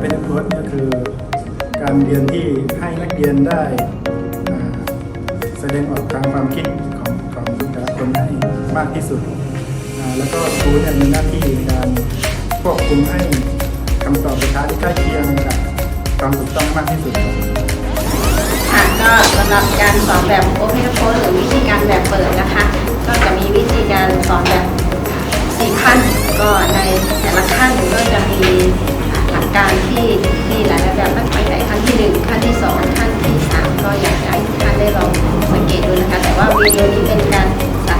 เป็นโค้ดเนี่ยคือการเรียนที่ให้นักเรียนได้แสดงออกทางความคิดของของแต่ละคนให้มากที่สุด แล้วก็ครูเนี่ยมีหน้าที่ในการควบคุมให้คำตอบสุดท้ายที่ใกล้เคียงกับความถูกต้องมากที่สุดค่ะก็สำหรับการสอนแบบ Open Course หรือวิธีการแบบเปิดนะคะ ก็จะมีวิธีการสอนแบบ สี่ขั้นก็ในแต่ละขั้นก็จะมีหลักการที่ที่หลายๆแบบตั้งแต่ขั้นที่หนึ่งขั้นที่สองขั้นที่สามก็อยากจะให้ทุกท่านได้ลองสังเกตดูนะคะ แต่ว่าวิดีโอนี้เป็นการสา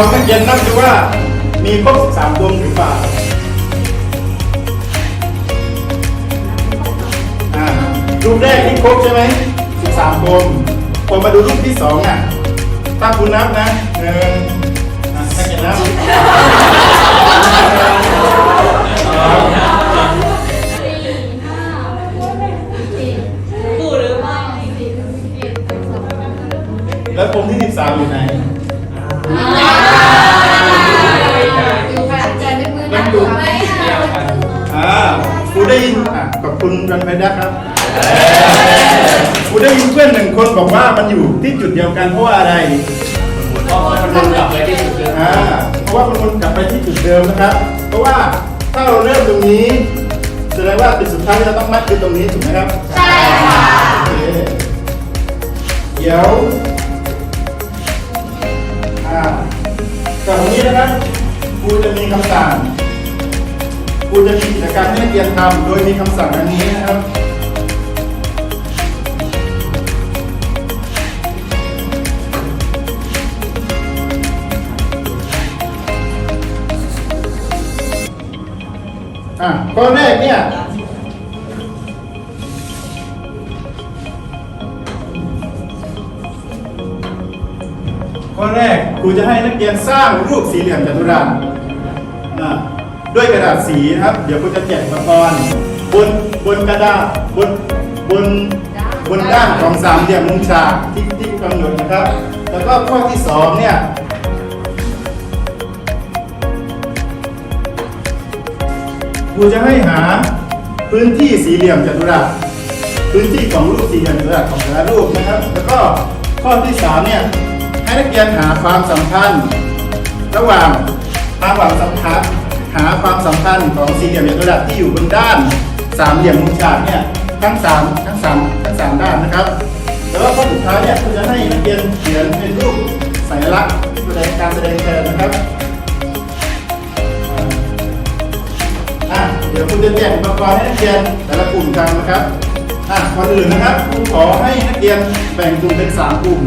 อะเรานักเรียนนับดูว่ามีครบ13ดวงหรือเปล่ารูปแรกที่ครบใช่ไหม13ดวงผมมาดูรูปที่สองอะถ้าคุณนับนะหนึ่งอะให้เห็นนับ รงนี้ถูกไหมครับ ใช่ค่ะเคเดี๋ยวอ่าจากตรงนี้นะครับครูจะมีคำสั่งครูจะมีกิจกรรมให้นักเรียนทำโดยมีคำสั่งอันนี้นะครับอะข้อแรกเนี่ย ครูจะให้นักเรียนสร้างรูปสี่เหลี่ยมจัตุรัสด้วยกระดาษสีนะครับ เดี๋ยวครูจะแจกอุปกรณ์บนบนกระดาษบนบนบนด้านของสามเหลี่ยมมุมฉากที่ที่กำหนดนะครับ แล้วก็ข้อที่สองเนี่ยครูจะให้หาพื้นที่สี่เหลี่ยมจัตุรัสพื้นที่ของรูปสี่เหลี่ยมจัตุรัสของแต่ละรูปนะครับ แล้วก็ข้อที่สามเนี่ย ให้นักเรียนหาความสัมพันธ์ ระหว่างความสัมพันธ์หาความสัมพันธ์ของสี่เหลี่ยมจัตุรัสที่อยู่บนด้านสามเหลี่ยมมุมฉากเนี่ยทั้งสามทั้งสามทั้งสามด้านนะครับ แล้วก็ข้อสุดท้ายเนี่ยครูจะให้นักเรียนเขียนเป็นรูปสัญลักษณ์แสดงการแสดงแทนนะครับอะเดี๋ยวคุณจะแจกอุปกรณ์ให้นักเรียนแต่ละกลุ่มกันนะครับอะก่อนอื่นนะครับครูขอให้นักเรียนแบ่งกลุ่มเป็นสามกลุ่ม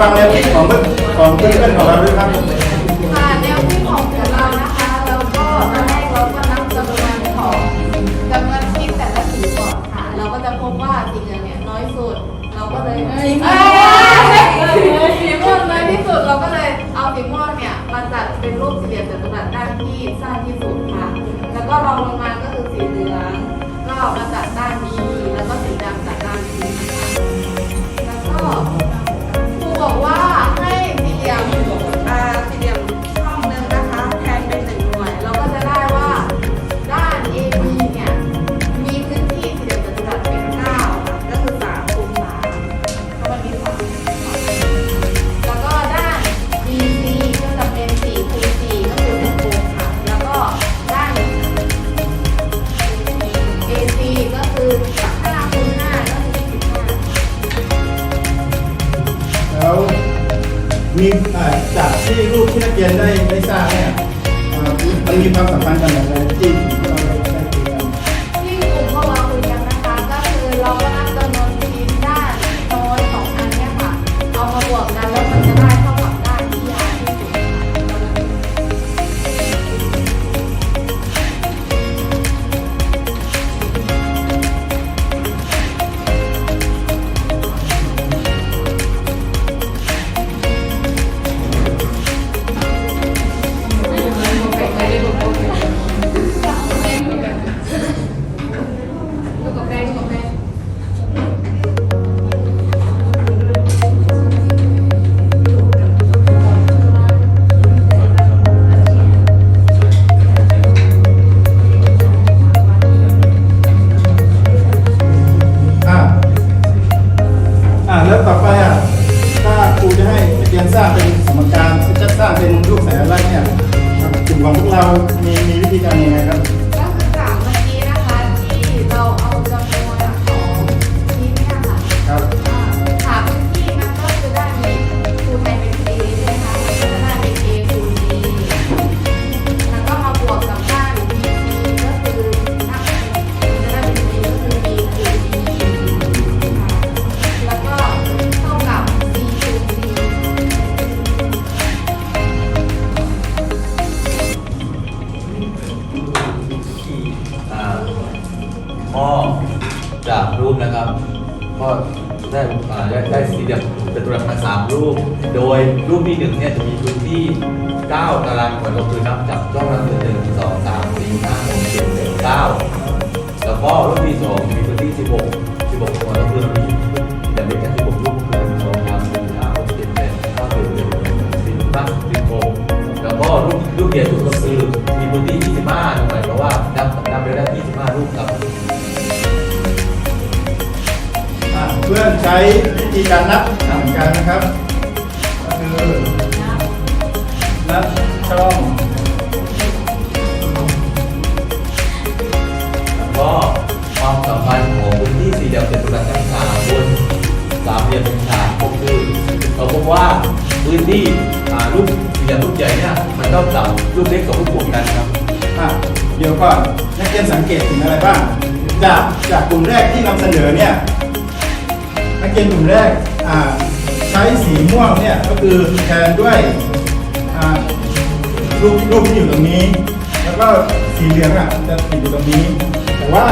ฟังแนวคิดของเพื่อนของเพื่อนๆของเราด้วยครับค่ะแนวคิดของเรานะคะเราก็ตอนแรกเราก็นับจำนวนของจำนวนชิ้นแต่ละสีก่อนค่ะ เราก็จะพบว่าสีเหลืองเนี่ยน้อยสุด เราก็เลยสีม่วงสีม่วงน้อยที่สุดเราก็เลยเอาสีม่วงเนี่ยมาจัดเป็นรูปสี่เหลี่ยมจัตุรัสด้านที่สั้นที่สุดค่ะ แล้วก็รอง ก คือนับจากช่องละหนึ่งสองสามสี่ห้าหกเจ็ดแปดเก้าแล้วก็รูปที่สองมีพื้นที่16 16คนก็คือเรามีแต่ไม่ใช่16รูปคือหนึ่งสองสามสี่ห้าหกเจ็ดแปดเก้าสิบสิบเอ็ดสิบสองสิบหกแล้วก็รูปรูปเดียวสุดก็คือมีพื้นที่25หมายความว่านับนับไปได้25รูปครับเพื่อนใช้วิธีการนับเหมือนกันนะครับ ก็คือนับช่อง หลี่ยมจัตุรัสทั้งสาบนสามเหลี่ยมเป็นฉากก็คือเราพบว่าพื้นที่รูปเหลี่ยมรูปใหญ่เนี่ยมันเท่ากับรูปเล็กกับรูปบวกกันครับอะเดี๋ยวก่อนนักเรียนสังเกตถึงอะไรบ้างจากจากกลุ่มแรกที่นำเสนอเนี่ยนักเรียนกลุ่มแรกใช้สีม่วงเนี่ยก็คือแทนด้วยรูปรูปที่อยู่ตรงนี้ แล้วก็สีเหลืองอะจะติดอยู่ตรงนี้ แต่ว่า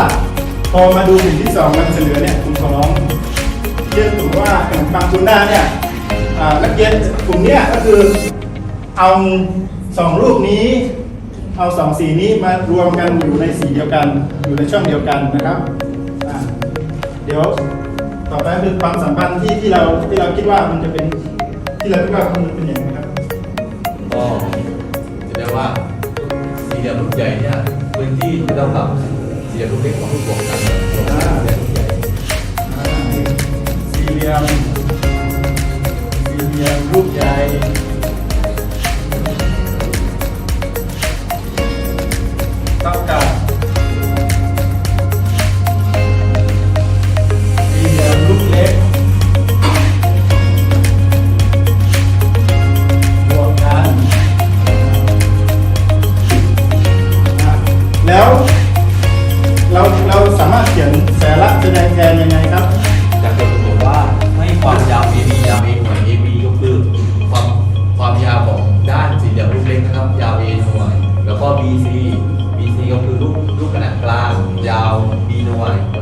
อมาดูกลุ่มที่สองนำเสนอเนี่ยกลุ่มของเรียนกลุ่มว่าขนมปังทูน่าเนี่ยนักเรียนกลุ่มเนี้ยก็คือเอาสองรูปนี้ เอาสองสีนี้มารวมกันอยู่ในสีเดียวกัน อยู่ในช่องเดียวกันนะครับเดี๋ยวต่อไปคือความสัมพันธ์ที่ที่เราที่เราคิดว่ามันจะเป็นที่เราคิดว่ามันเป็นอย่างไรครับก็จะได้ว่าสีเหลี่ยมรูปใหญ่เนี่ยพื้นที่จะเท่ากับ เรียมรูปเล็กของรูปบวกกันรับอ่าสี่เหลี่ยมรูปใหญ่อ่าสี่ยมสี่เหลี่ยมรูปใหญ่เท่ากับ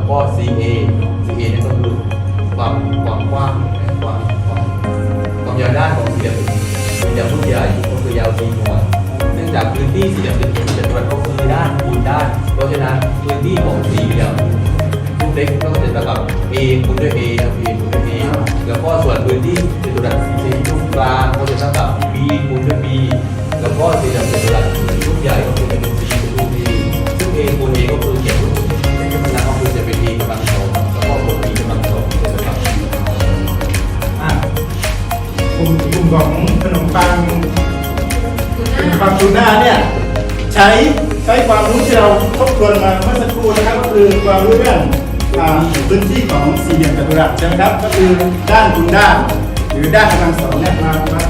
ก็ CA CA นี่ก็คือความความกว้างความความความยาวด้านของสี่เหลี่ยมสี่เหลี่ยมรูปใหญ่ก็คือยาว C หน่วยเนื่องจากพื้นที่สี่เหลี่ยมจัตุรัสก็คือด้านคูณด้านเพราะฉะนั้นพื้นที่ของสี่เหลี่ยมรูปเล็กก็จะเท่ากับ A คูณด้วย A นะ A คูณด้วย A แล้วก็ส่วนพื้นที่จัตุรัสสี่รูปกลางก็จะเท่ากับ B คูณด้วย B แล้วก็สี่เหลี่ยมจัตุรัสรูปใหญ่ก็คือเป็น C คูณรูป B ซึ่ง A คูณ A ก็คือเขียนรูปเลขก ก็คือจะเป็น A กำลังสองแล้วก็บวก B กำลังสองจะเท่ากับอะกลุ่มกลุ่มของขนมปังขนมปังทูน่าเนี่ยใช้ใช้ความรู้ที่เราทบทวนมาเมื่อสักครู่นะครับก็คือความรู้เรื่องอ่าพื้นที่ของสี่เหลี่ยมจัตุรัสใช่ไหมครับ ก็คือด้านคูณด้าน หรือด้านกำลังสองเนี่ยมามา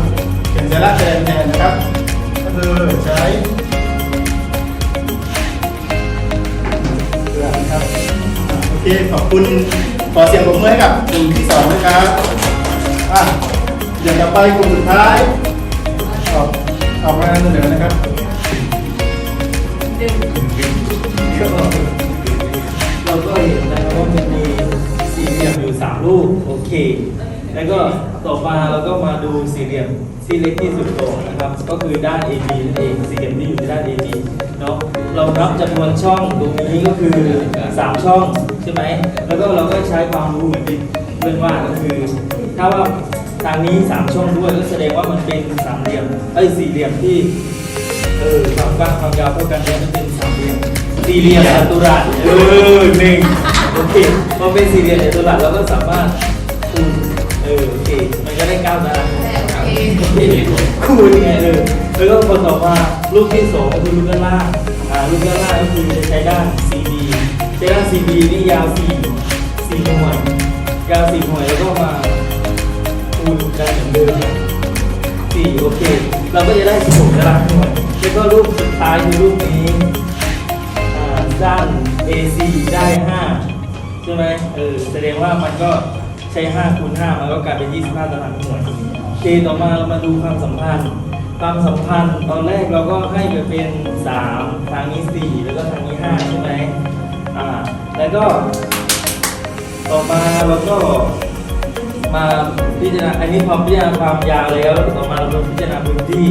เขียนสาระแทนแทนนะครับ ก็คือใช้ เคขอบคุณขอเสียงปรบมือให้กับกลุ่มที่สองนะครับอะเดี๋ยวต่อไปกลุ่มสุดท้ายออกออกมานำเสนอนะครับเราก็เห็นนะครับว่ามันมีสี่เหลี่ยมอยู่สามรูปโอเค แล้วก็ต่อมาเราก็มาดูสี่เหลี่ยม ที่เล็กที่สุดก่อนนะครับ ก็คือด้าน AB นั่นเองสี่เหลี่ยมที่อยู่ในด้าน AB เนาะเรานับจำนวนช่องตรงนี้ก็คือสามช่องใช่ไหมแล้วก็เราก็ใช้ความรู้เหมือนที่เพื่อนว่าก็คือ ถ้าว่าทางนี้สามช่องด้วยก็แสดงว่ามันเป็นสามเหลี่ยมเอ้สี่เหลี่ยมที่เออความกว้างความยาวเท่ากันเนี่ยมันเป็นสามเหลี่ยมสี่เหลี่ยมจัตุรัสเออหนึ่งโอเคพอเป็นสี่เหลี่ยมจัตุรัสเราก็สามารถคูณเออโอเคมันก็ได้เก้าตาราง คโอเคคูณไงเออแล้วก็พอต่อบมารูปที่สองก็คือรูปด้านล่างอ่ารูปด้านล่างก็คือจะใช้ด้าน CB ใช้ด้าน CB นี่ยาวสี่สี่หน่วยยาวสี่หน่วยแล้วก็มาคูณกันเหมือนเดิมสี่โอเค เราก็จะได้สิบหกตารางหน่วยแล้วก็รูปสุดท้ายคือรูปนี้อ่าด้าน AC ได้5ใช่ไหมเออแสดงว่ามันก็ใช้5คูณ5มันก็กลายเป็น 25ตารางหน่วย คต่อมาเรามาดูความสัมพันธ์ ความสัมพันธ์ตอนแรกเราก็ให้ไปเป็น3ทางนี้4แล้วก็ทางนี้5ใช่ไหมอ่าแล้วก็ ต่อมาเราก็มาพิจารณาอันนี้พอพิจารณาความยาวแล้วต่อมาเราพิจารณาพื้นที่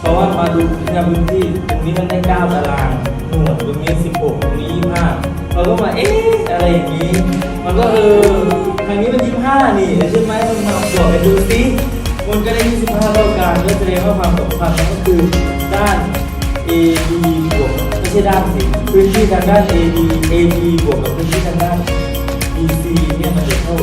เพราะว่ามาดูพิจารณาพื้นที่ตรงนี้มันได้9ตารางหน่วยตรงนี้16ตรงนี้25เราก็มาเอ๊ะอะไรอย่างนี้ มันก็เออทางนี้มัน25นี่ใช่ไหมมันมาบวกกันดูซิ มันก็ได้ 25เท่ากันก็แสดงว่าความสัมพันธ์มันก็คือด้าน AB บวกไม่ใช่ด้านสิพื้นที่ทางด้าน AB AB บวกกับพื้นที่ทางด้าน B C เนี่ยมันจะเท่า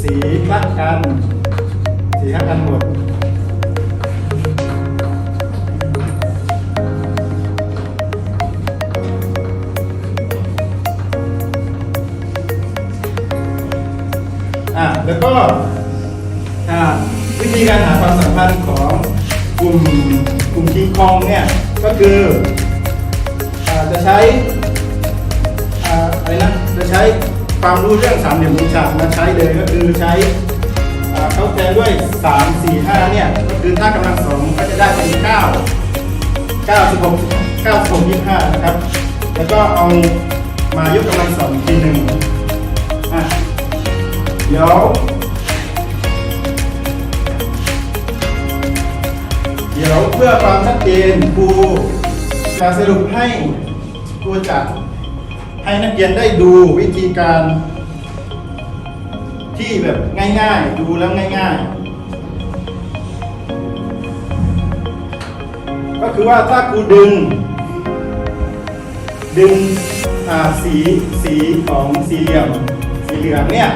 สีคละกัน สีคละกันหมดอ่าแล้วก็อ่าวิธีการหาความสัมพันธ์ของกลุ่มกลุ่มคิงคองเนี่ยก็คืออ่าจะใช้ออะไรนะจะใช้ ความรู้เรื่องสามเหลี่ยมมุมฉากมาใช้เลยก็คือใช้เขาแทนด้วย 3 4 5 เนี่ย ก็คือถ้ากำลังสองก็จะได้เป็น 9 9 16 9 16 25 นะครับ แล้วก็เอามายกกำลังสองอีกทีหนึ่งอะเดี๋ยวเดี๋ยวเพื่อความชัดเจนครูจะสรุปให้ครูจะ ให้นักเรียนได้ดูวิธีการ ที่แบบง่ายๆ ดูแล้วง่ายๆ ก็คือว่าถ้าครูดึง ดึงสีสีของสี่เหลี่ยม สีเหลืองเนี่ย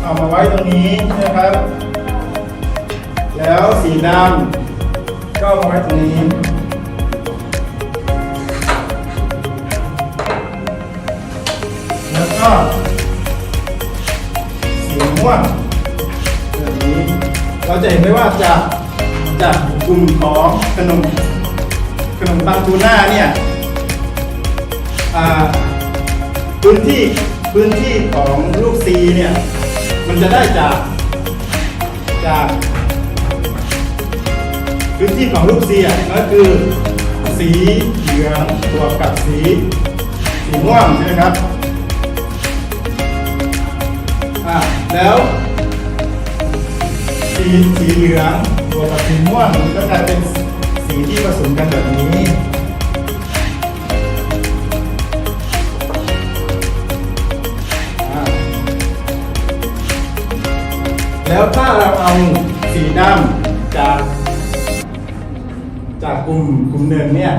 เอามาไว้ตรงนี้นะครับ แล้วสีดำก็มาไว้ตรงนี้ ก็สีม่วงแบบนี้เราจะเห็นได้ว่าจากจากกลุ่มของขนมขนมปังทูน่าเนี่ยพื้นที่พื้นที่ของลูกซีเนี่ยมันจะได้จากจากพื้นที่ของลูกซีอะก็คือสีเหลืองบวกกับสีสีม่วงใช่ไหมครับ แล้วสีสีเหลืองบวกกับสีม่วงมันก็กลายเป็นสีที่ผสมกันแบบนี้อะแล้วถ้าเราเอาสีดำจาก จากกลุ่มกลุ่มหนึ่งเนี่ย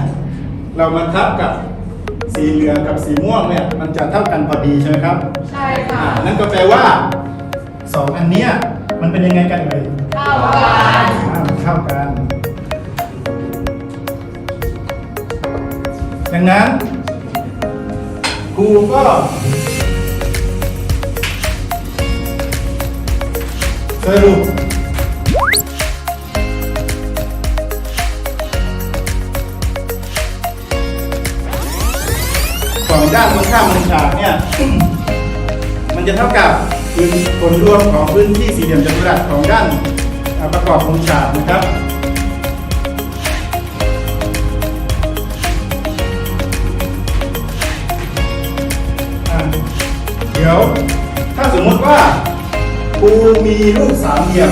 เรามาทับกับสีเหลืองกับสีม่วงเนี่ย มันจะเท่ากันพอดีใช่ไหมครับ ใช่ค่ะนั่นก็แปลว่า สองอันเนี้ยมันเป็นยังไงกันเลยเท่ากันอ่ามันเท่ากัน ดังนั้นครูก็สรุปของด้านตรงข้ามมุมฉากเนี่ย มันจะเท่ากับ พื้นผลรวมของพื้นที่สี่เหลี่ยมจัตุรัสของด้านประกอบมุมฉากนะครับเดี๋ยวถ้าสมมติว่าครูมีรูปสามเหลี่ยม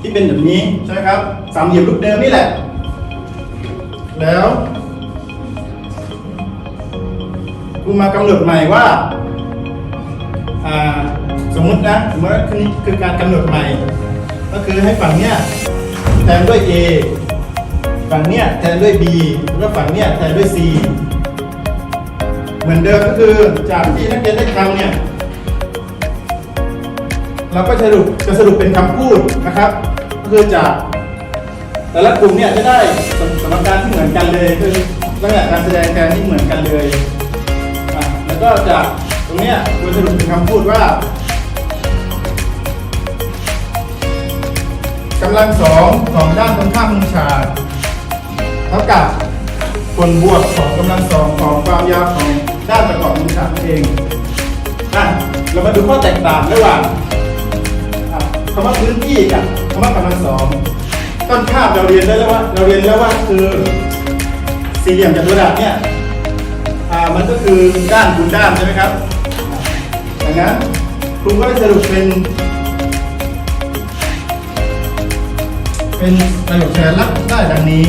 ที่เป็นแบบนี้ใช่ไหมครับสามเหลี่ยมรูปเดิมนี่แหละ แล้วครูมากำหนดใหม่ว่า สมมตินะสมมติว่าคือคือการกำหนดใหม่ ก็คือให้ฝั่งเนี้ยแทนด้วย A ฝั่งเนี้ยแทนด้วย B แล้วฝั่งเนี้ยแทนด้วย C เหมือนเดิมก็คือจากที่นักเรียนได้ทำเนี่ย เราก็จะสรุปจะสรุปเป็นคำพูดนะครับ ก็คือจาก แต่ละกลุ่มเนี่ยจะได้สมสมการที่เหมือนกันเลยคือลักษณะการแสดงแทนที่เหมือนกันเลย แล้วก็จาก รงเนี้ยควรสรุปเป็นคำพูดว่ากำลังสองของด้านตรงข้ามมุมฉากเท่ากับผลบวกของกำลังสองของความยาวของด้านประกอบมุมฉากนั่นเองอะเรามาดูข้อแตกต่างระหว่างคำว่าพื้นที่กับคำว่ากำลังสองต้นข้ามเราเรียนได้แล้วว่าเราเรียนแล้วว่าคือสี่เหลี่ยมจัตุรัสเนี่ยมันก็คือด้านคูณด้านใช่ไหมครับ ดังนั้นครูก็ได้สรุปเป็น เป็นประโยคแทนลักษณ์ได้ดังนี้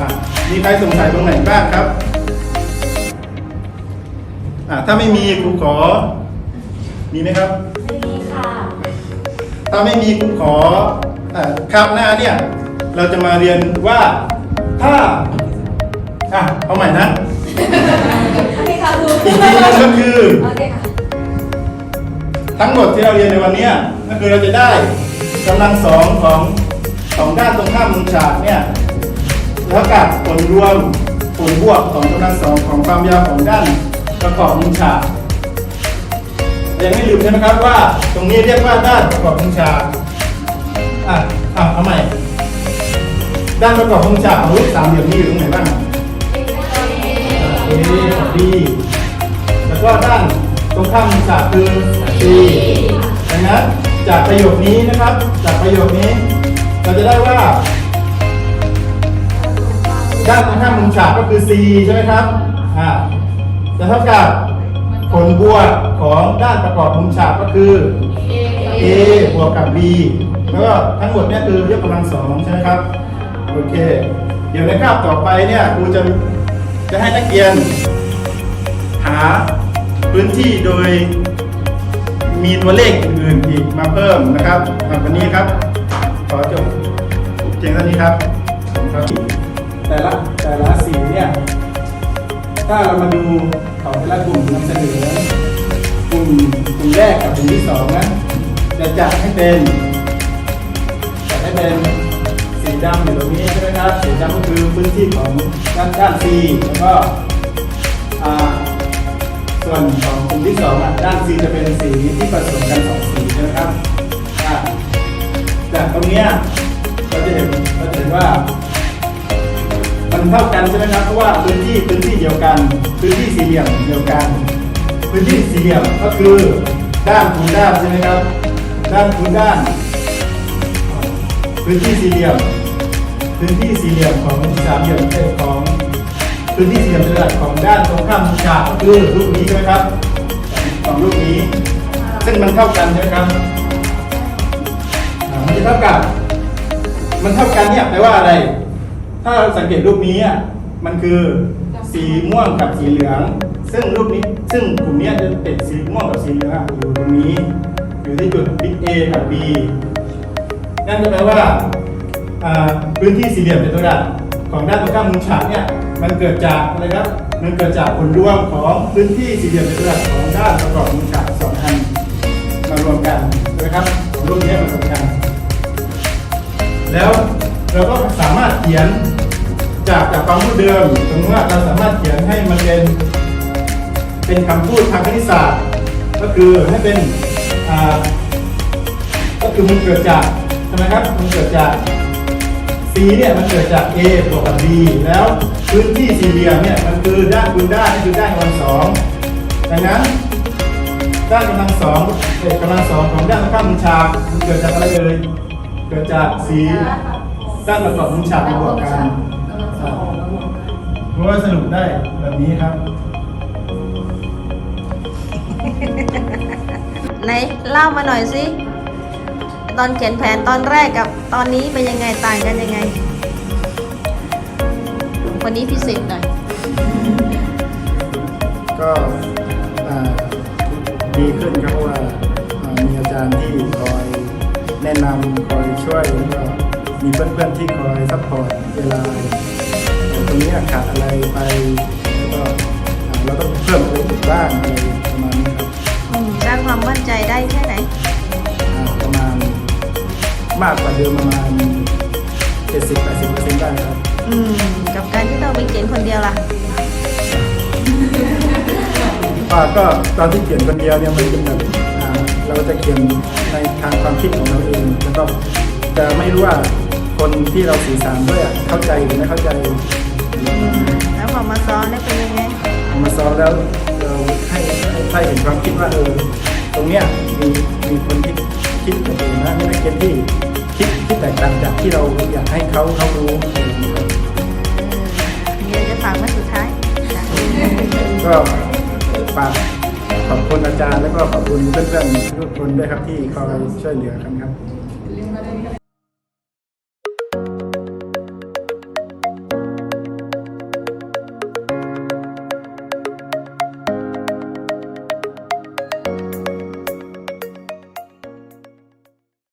อะมีใครสงสัยตรงไหนบ้างครับอ่าถ้าไม่มีครูขอ มีไหมครับ ไม่มีค่ะ ถ้าไม่มีครูขออ่าคาบหน้าเนี่ย เราจะมาเรียนว่าถ้า อะ เอาใหม่นะโอ เคค่ะครูอีกทีนึงก็คือ โอเคค่ะ ทั้งหมดที่เราเรียนในวันเนี้ยก็คือเราจะได้กำลังสองของของด้านตรงข้ามมุมฉากเนี่ยเท่ากับผลรวมผลบวกของกำลังสองของความยาวของด้านประกอบมุมฉากยังไม่ลืมใช่ไหมครับว่าตรงนี้เรียกว่าด้านประกอบมุมฉากอะอะเอาใหม่ด้านประกอบมุมฉากของรูปสามเหลี่ยมนี้อยู่ตรงไหนบ้าง A กับ B แล้ว ก็ด้านตรงข้ามมุมฉากคือ C ดังนั้นจากประโยคนี้นะครับ จากประโยคนี้ เราจะได้ว่า ด้านตรงข้ามมุมฉากก็คือ C ใช่ไหมครับอ่าจะเท่ากับผลบวกของด้านประกอบมุมฉากก็คือ A บวกกับ B แล้วก็ทั้งหมดเนี่ยคือยกกำลังสองใช่ไหมครับ โอเค เดี๋ยวในคาบต่อไปเนี่ยครูจะจะให้นักเรียนหา พื้นที่โดยมีตัวเลขอื่นอีกมาเพิ่มนะครับอะวันนี้ครับ ขอจบเพียงเท่านี้ครับครับแต่ละแต่ละสีเนี่ยถ้าเรามาดูของแต่ละกลุ่มนำเสนอกลุ่มกลุ่มแรกกับกลุ่มที่สองนะจะจัดให้เป็นจัดให้เป็นสีดำอยู่ตรงนี้ใช่ไหมครับสีดำก็คือพื้นที่ของด้านด้าน C แล้วก็อ่า ส่วนของกลุ่มที่สองอะด้าน C จะเป็นสีที่ผสมกันสองสีใช่ไหมครับอ่าจากตรงเนี้ยเราจะเห็นเราจะเห็นว่า มันเท่ากันใช่ไหมครับเพราะว่าพื้นที่พื้นที่เดียวกัน พื้นที่สี่เหลี่ยมเดียวกัน พื้นที่สี่เหลี่ยมก็คือด้านคูณด้านใช่ไหมครับ ด้านคูณด้าน พื้นที่สี่เหลี่ยม พื้นที่สี่เหลี่ยมของสามเหลี่ยมเอ้ยของ พื้นที่สี่เหลี่ยมระดับของด้านตรงข้ามฉากคือรูปนี้ใช่ไหมครับของรูปนี้ซึ่งมันเท่ากันใช่ไหมครับอ่ามันจะเท่ากับมันเท่ากันเนี่ยแปลว่าอะไร ถ้าเราสังเกตรูปนี้อะมันคือสีม่วงกับสีเหลือง ซึ่งรูปนี้ซึ่งกลุ่มเนี้ยจะเป็นสีม่วงกับสีเหลืองอะอยู่ตรงนี้ อยู่ที่จุด big A กับ B นั่นก็แปลว่าอ่าพื้นที่สี่เหลี่ยมจัตุรัส ของด้านตรงข้ามมุมฉากเนี่ยมันเกิดจากอะไรครับ มันเกิดจากผลรวมของพื้นที่สี่เหลี่ยมจัตุรัสของด้านประกอบมุมฉากสองอันมารวมกันนะครับของรูปนี้มันสำคัญแล้วเราก็สามารถเขียนจากจากความรู้เดิมสมมติว่าเราสามารถเขียนให้มันเป็นเป็นคำพูดทางคณิตศาสตร์ ก็คือให้เป็นอ่าก็คือมันเกิดจากใช่ไหมครับมันเกิดจาก C เนี่ยมันเกิดจาก A บวกกับ B แล้วพื้นที่สี่เหลี่ยมเนี่ยมันคือด้านคูณด้านนี่คือด้านกำลังสองดังนั้น ด้านกำลังสองเอกกำลังสองของด้านตรงข้ามมุมฉากมันเกิดจากอะไรเอ่ยเกิดจากสีด้านประกอบมุมฉากมาบวกกันเพราะว่าสรุปได้แบบนี้ครับ ไหนเล่ามาหน่อยสิ ตอนเขียนแผนตอนแรกกับตอนนี้เป็นยังไงต่างกันยังไง วันนี้พิเศษหน่อยก็อ่าดีขึ้นครับเพราะว่าอ่ามีอาจารย์ที่คอยแนะนำคอยช่วยแล้วก็มีเพื่อนๆที่คอยซัพพอร์ตเวลาเอ่อตรงนี้ขาดอะไรไปแล้วก็อ่าเราต้องเพิ่มอะไรอีกบ้างอะไรประมาณนี้ครับ อืมสร้างความมั่นใจได้แค่ไหนอ่าประมาณ มากกว่าเดิมประมาณ70-80%ได้ครับ อืม กับการที่ต้องไปเขียนคนเดียวล่ะอ่าก็ตอนที่เขียนคนเดียวเนี่ยมันเป็นแบบอ่าเราจะเขียนในทางความคิดของเราเองแล้วก็จะไม่รู้ว่าคนที่เราสื่อสารด้วยอะเข้าใจหรือไม่เข้าใจแล้วพอมาซ้อนได้เป็นยังไง เอามาซ้อมแล้วเราให้ให้เห็นความคิดว่าเออตรงเนี้ยมีมีคนที่ คิดกับเองนะมีนักเรียนที่คิดที่แตกต่างจากที่เราอยากให้เขาเขารู้อย่างเงี้ยครับมีอะไรจะฝากไว้สุดท้ายก็ฝากขอบคุณอาจารย์แล้วก็ขอบคุณเพื่อนๆทุกคนด้วยครับที่คอยช่วยเหลือกันครับ